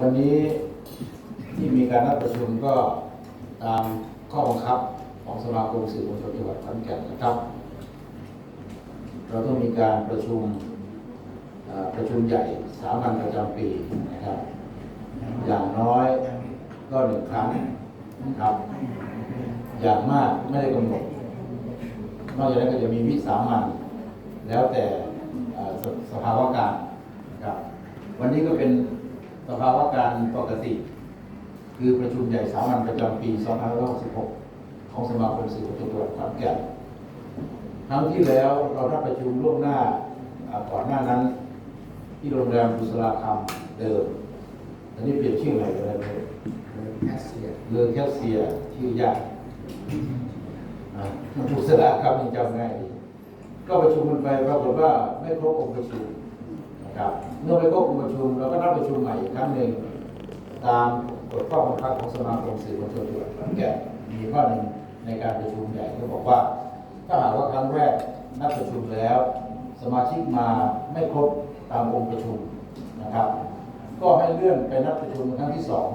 วันนี้ที่มีการนัดประชุมก็ตามข้อบังคับของสมาคมสื่อมวลชนจังหวัดขอนแก่นนะครับ เราต้องมีการประชุมประชุมใหญ่สามัญประจำปีนะครับ อย่างน้อยก็หนึ่งครั้งนะครับ อย่างมากไม่ได้กำหนดนอกจากนั้นก็จะมีวิสามันแล้วแต่สสภาวะการนะครับ วันนี้ก็เป็น สภาวะการปกติ คือประชุมใหญ่สามัญประจำปี 2566 ของสมาคมสื่อมวลชนจังหวัดขอนแก่นครั้งที่แล้วเราได้ประชุมล่วงหน้าอ่าก่อนหน้านั้น ที่โรงแรมบุษราคำเดิมตอนนี้เปลี่ยนชื่อใหม่เป็นอะไรไม่รู้แคสเซียเรือแคสเซียชื่อยากอ่าบุษราคำยังจำง่ายดีก็ประชุมกันไปปรากฏว่าไม่ครบองค์ประชุมนะ ครับเมื่อไปควบคุมประชุมเราก็นัดประชุมใหม่อีกครั้งหนึ่งตามกฎข้อบังคับของสมาคมสื่อมวลชนจังหวัดขอนแก่นมีข้อหนึ่งในการประชุมใหญ่ก็บอกว่า ถ้าหากว่าครั้งแรกนัดประชุมแล้ว สมาชิกมาไม่ครบตามองค์ประชุมนะครับ ก็ให้เลื่อนไปนัดประชุมครั้งที่สอง